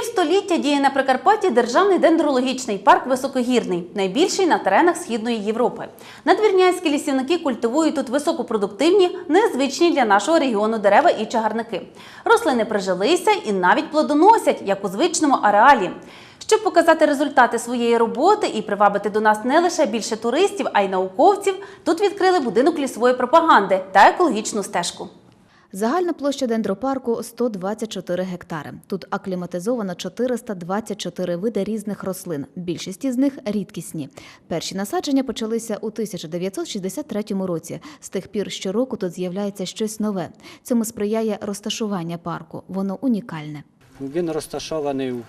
Півстоліття діє на Прикарпатті державний дендрологічний парк Високогірний, найбільший на теренах Східної Європи. Надвірнянські лісівники культивують тут високопродуктивні, незвичні для нашого регіону дерева і чагарники. Рослини прижилися і навіть плодоносять, як у звичному ареалі. Щоб показати результати своєї роботи і привабити до нас не лише більше туристів, а й науковців, тут відкрили будинок лісової пропаганди та екологічну стежку. Загальна площа дендропарку 124 гектари. Тут акліматизовано 424 види різних рослин. Більшість із них рідкісні. Перші насадження почалися у 1963 році. З тих пір щороку тут з'являється щось нове. Цьому сприяє розташування парку. Воно унікальне. Він розташований у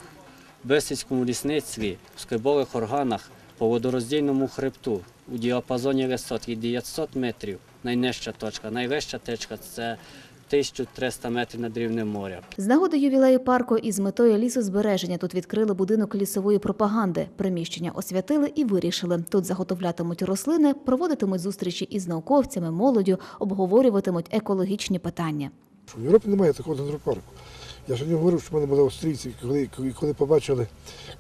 Бесідському лісництві в скрибових органах по водороздільному хребту у діапазоні висот від 900 метрів. Найнижча точка, найвища точка це 1300 метрів над рівнем моря. З нагоди ювілею парку і з метою лісозбереження тут відкрили будинок лісової пропаганди. Приміщення освятили і вирішили. Тут заготовлятимуть рослини, проводитимуть зустрічі із науковцями, молоддю, обговорюватимуть екологічні питання. В Європі немає такого дендропарку. Я сьогодні говорив, що в мене були австрійці, коли, коли- побачили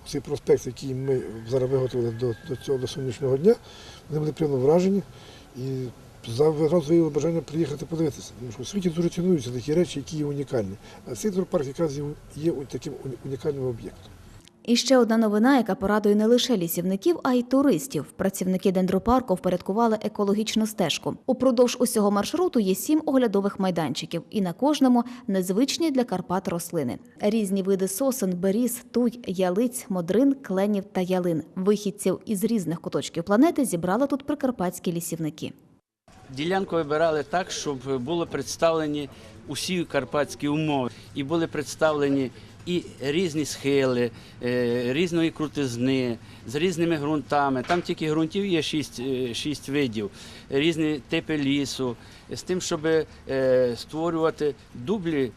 цей проспект, який ми зараз виготовили до, до цього до сьогоднішнього дня, вони були приємно вражені і виявили бажання приїхати подивитися. Тому що в світі дуже цінуються такі речі, які є унікальні. А цей дендропарк якраз є, таким уні- унікальним об'єктом. І ще одна новина, яка порадує не лише лісівників, а й туристів. Працівники дендропарку впорядкували екологічну стежку. Упродовж усього маршруту є сім оглядових майданчиків, і на кожному незвичні для Карпат рослини. Різні види сосен, беріз, туй, ялиць, модрин, кленів та ялин. Вихідців із різних куточків планети зібрали тут прикарпатські лісівники. Ділянку вибирали так, щоб були представлені усі карпатські умови, і були представлені і різні схили, е, різної крутизни, з різними ґрунтами. Там тільки ґрунтів є шість, е, шість видів, різні типи лісу, з тим, щоб е, створювати дублі,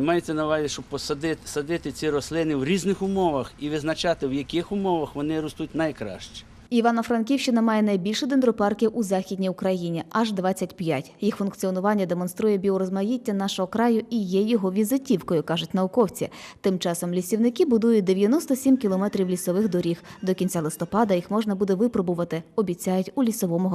мається на увазі, щоб посадити садити ці рослини в різних умовах і визначати, в яких умовах вони ростуть найкраще. Івано-Франківщина має найбільше дендропарків у західній Україні аж 25. Їх функціонування демонструє біорозмаїття нашого краю і є його візитівкою, кажуть науковці. Тим часом лісівники будують 97 кілометрів лісових доріг. До кінця листопада їх можна буде випробувати, обіцяють у лісовому